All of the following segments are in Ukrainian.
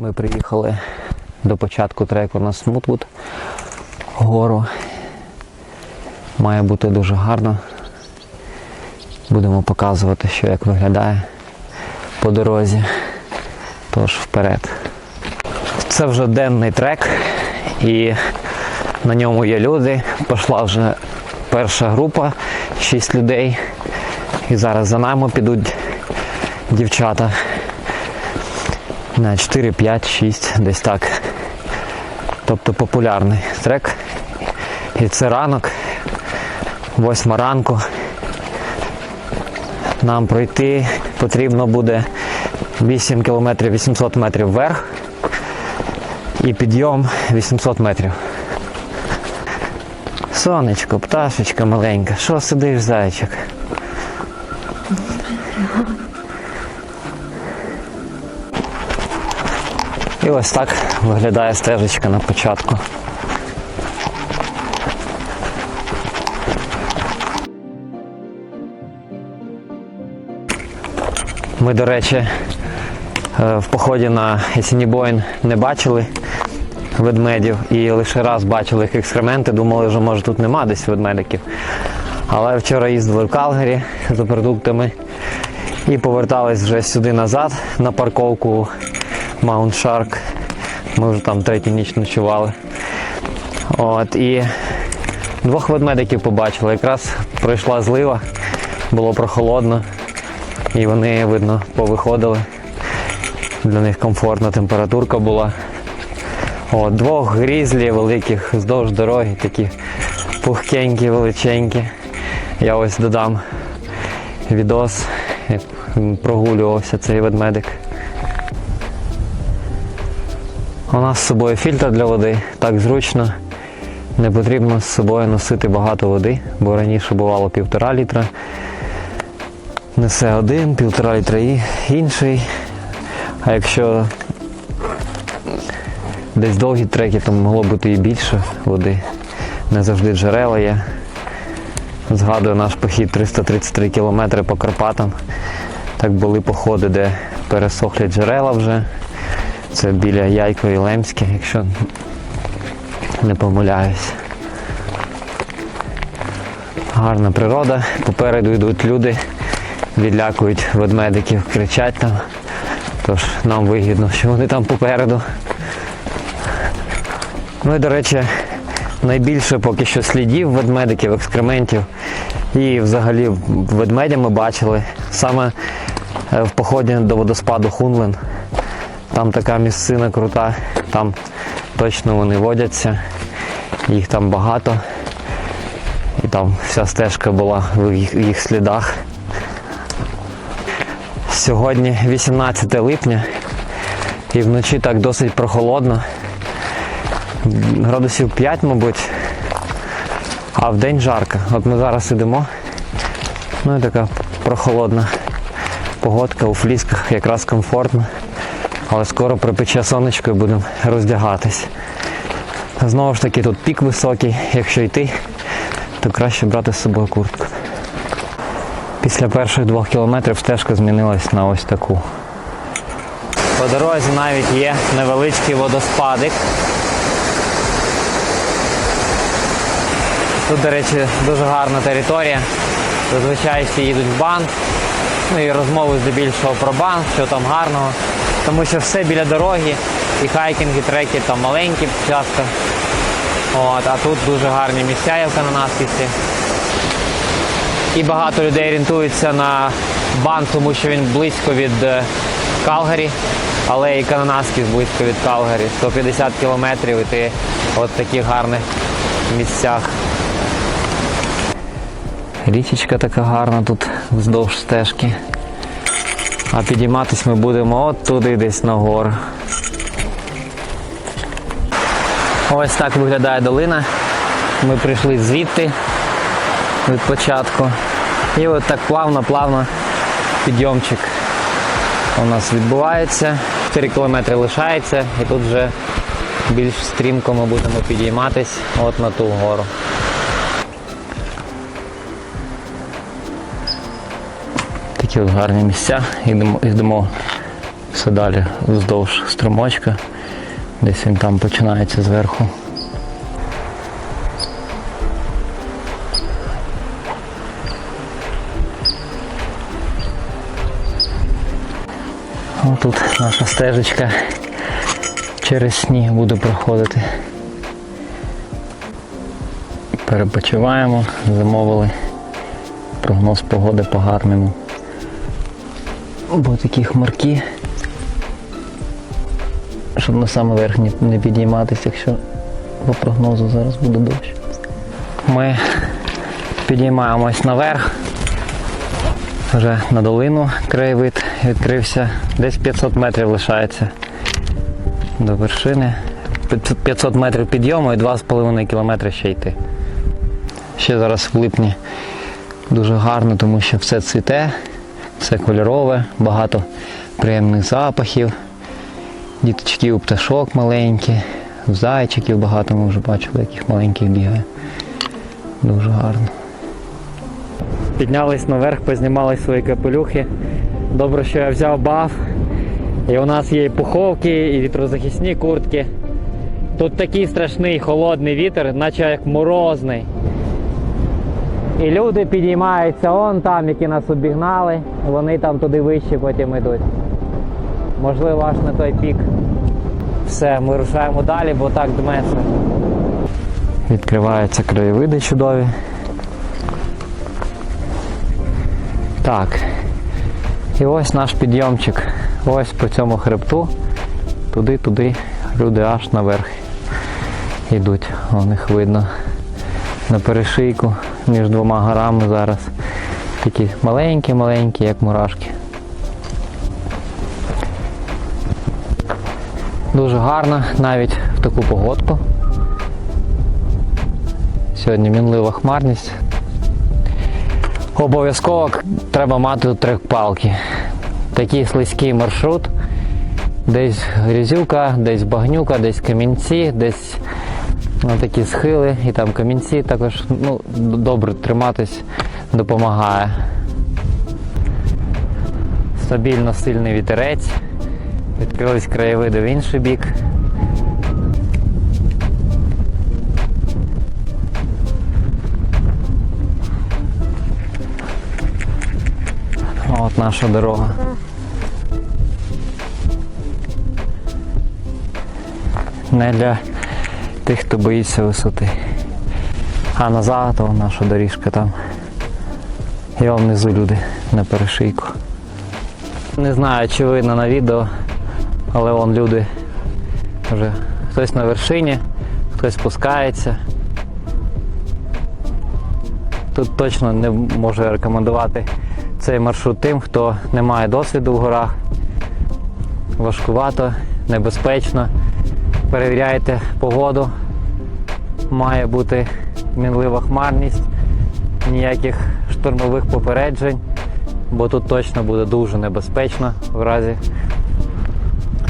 Ми приїхали до початку треку на Смутвуд гору. Має бути дуже гарно. Будемо показувати, що як виглядає по дорозі. Тож вперед. Це вже денний трек і на ньому є люди. Пішла вже перша група, 6 людей. І зараз за нами підуть дівчата. На 4, 5, 6, десь так. Тобто популярний трек. І це ранок, восьма ранку. Нам пройти потрібно буде 8 кілометрів 800 метрів вверх і підйом 800 метрів. Сонечко, пташечка маленька, що сидиш, зайчик? І ось так виглядає стежечка на початку. Ми, до речі, е, в поході на Есенібоїн не бачили ведмедів і лише раз бачили їх екскременти, думали, що може тут нема десь ведмедиків. Але вчора їздили в Калгарі за продуктами і повертались вже сюди назад на парковку Маунт Шарк. Ми вже там третю ніч ночували. От, і двох ведмедиків побачили. Якраз пройшла злива, було прохолодно. І вони, видно, повиходили. Для них комфортна температурка була. От, двох грізлі великих вздовж дороги, такі пухкенькі, величенькі. Я ось додам відос, як прогулювався цей ведмедик. У нас з собою фільтр для води, так зручно. Не потрібно з собою носити багато води, бо раніше бувало півтора літра. Несе один, півтора літра і інший. А якщо десь довгі треки, то могло бути і більше води. Не завжди джерела є. Згадую наш похід 333 кілометри по Карпатам. Так були походи, де пересохлі джерела вже. Це біля Яйко і Лемське, якщо не помиляюсь. Гарна природа, попереду йдуть люди, відлякують ведмедиків, кричать там. Тож нам вигідно, що вони там попереду. Ну і до речі, найбільше поки що слідів ведмедиків, екскрементів і взагалі ведмедя ми бачили саме е, в поході до водоспаду Хунлен. Там така місцина крута, там точно вони водяться, їх там багато. І там вся стежка була в їх, їх слідах. Сьогодні 18 липня і вночі так досить прохолодно. Градусів 5, мабуть, а в день жарко. От ми зараз сидимо. Ну і така прохолодна погодка у флісках, якраз комфортно. Але скоро припече сонечко і будемо роздягатись. Знову ж таки, тут пік високий, якщо йти, то краще брати з собою куртку. Після перших двох кілометрів стежка змінилась на ось таку. По дорозі навіть є невеличкий водоспадик. Тут, до речі, дуже гарна територія. Зазвичай всі їдуть в банк. Ну і розмови здебільшого про банк, що там гарного. Тому що все біля дороги, і хайкінги, треки там маленькі часто. От, а тут дуже гарні місця є в Кананаскісі. І багато людей орієнтуються на бан, тому що він близько від е, Калгарі, але і Кананаскіс близько від Калгарі. 150 кілометрів і ти от в таких гарних місцях. Річечка така гарна тут вздовж стежки. А підійматись ми будемо от туди десь на гору. Ось так виглядає долина. Ми прийшли звідти від початку. І от так плавно-плавно підйомчик у нас відбувається. 4 кілометри лишається і тут вже більш стрімко ми будемо підійматись от на ту гору. Такі от гарні місця. Йдемо, йдемо все далі вздовж струмочка. Десь він там починається зверху. Ось тут наша стежечка через сніг буде проходити. Перепочиваємо, замовили прогноз погоди по гарному. Бо такі хмарки, щоб на саме верх не- підійматися, якщо по прогнозу зараз буде дощ. Ми підіймаємось наверх. Вже на долину краєвид відкрився. Десь 500 метрів лишається до вершини. 500 метрів підйому і 2,5 кілометри ще йти. Ще зараз в липні дуже гарно, тому що все цвіте, все кольорове, багато приємних запахів, діточків, пташок маленькі, зайчиків багато ми вже бачили, яких маленьких бігає. Дуже гарно. Піднялись наверх, познімали свої капелюхи. Добре, що я взяв баф. І у нас є і пуховки, і вітрозахисні куртки. Тут такий страшний холодний вітер, наче як морозний. І люди підіймаються он там, які нас обігнали. Вони там туди вище потім йдуть. Можливо, аж на той пік. Все, ми рушаємо далі, бо так дметься. Відкриваються краєвиди чудові. Так. І ось наш підйомчик. Ось по цьому хребту. Туди-туди люди аж наверх йдуть. У них видно на перешийку між двома горами зараз. Такі маленькі-маленькі, як мурашки. Дуже гарно навіть в таку погодку. Сьогодні мінлива хмарність. Обов'язково треба мати трек-палки. Такий слизький маршрут. Десь грязюка, десь багнюка, десь камінці, десь ну, такі схили і там камінці також ну, добре триматись допомагає. Стабільно сильний вітерець. Відкрились краєвиди в інший бік. От наша дорога. Не для тих, хто боїться висоти. А назад то наша доріжка там. Вон внизу люди на перешийку. Не знаю, чи видно на відео, але вон люди вже хтось на вершині, хтось спускається. Тут точно не можу рекомендувати цей маршрут тим, хто не має досвіду в горах. Важкувато, небезпечно. Перевіряйте погоду. Має бути мінлива хмарність, ніяких штурмових попереджень, бо тут точно буде дуже небезпечно в разі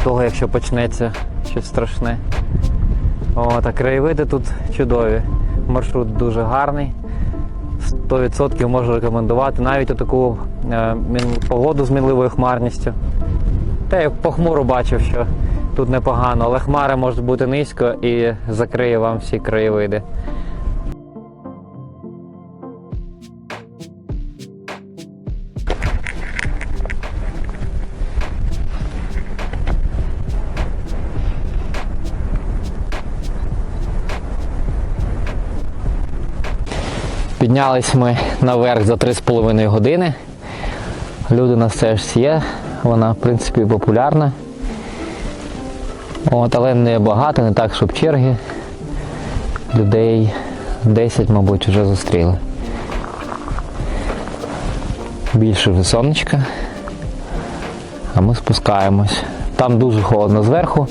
того, якщо почнеться щось страшне. От, а краєвиди тут чудові. Маршрут дуже гарний. 100% можу рекомендувати навіть у таку е, погоду з мінливою хмарністю. Та я похмуро бачив, що тут непогано, але хмари можуть бути низько і закриє вам всі краєвиди. Піднялись ми наверх за 3,5 години. Люди на стежці є, вона в принципі популярна. От, але не багато, не так, щоб черги. Людей 10, мабуть, вже зустріли. Більше вже сонечка. А ми спускаємось. Там дуже холодно зверху.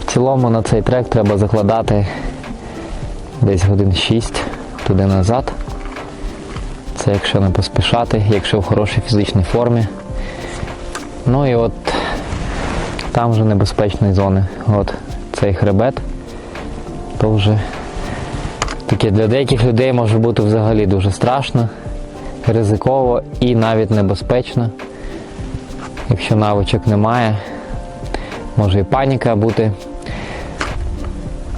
В цілому на цей трек треба закладати десь годин 6 туди назад. Це якщо не поспішати, якщо в хорошій фізичній формі. Ну і от там вже небезпечні зони. От цей хребет, то вже таке для деяких людей може бути взагалі дуже страшно, ризиково і навіть небезпечно. якщо навичок немає, може і паніка бути.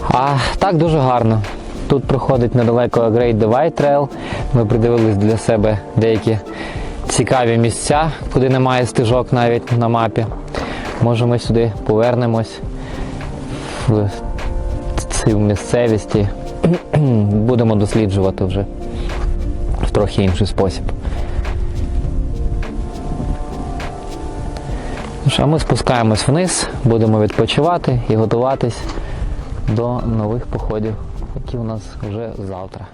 А так дуже гарно. Тут проходить недалеко Great Divide Trail. Ми придивились для себе деякі цікаві місця, куди немає стежок навіть на мапі. Може ми сюди повернемось в цю місцевість будемо досліджувати вже в трохи інший спосіб. Ну а ми спускаємось вниз, будемо відпочивати і готуватись до нових походів, які у нас вже завтра.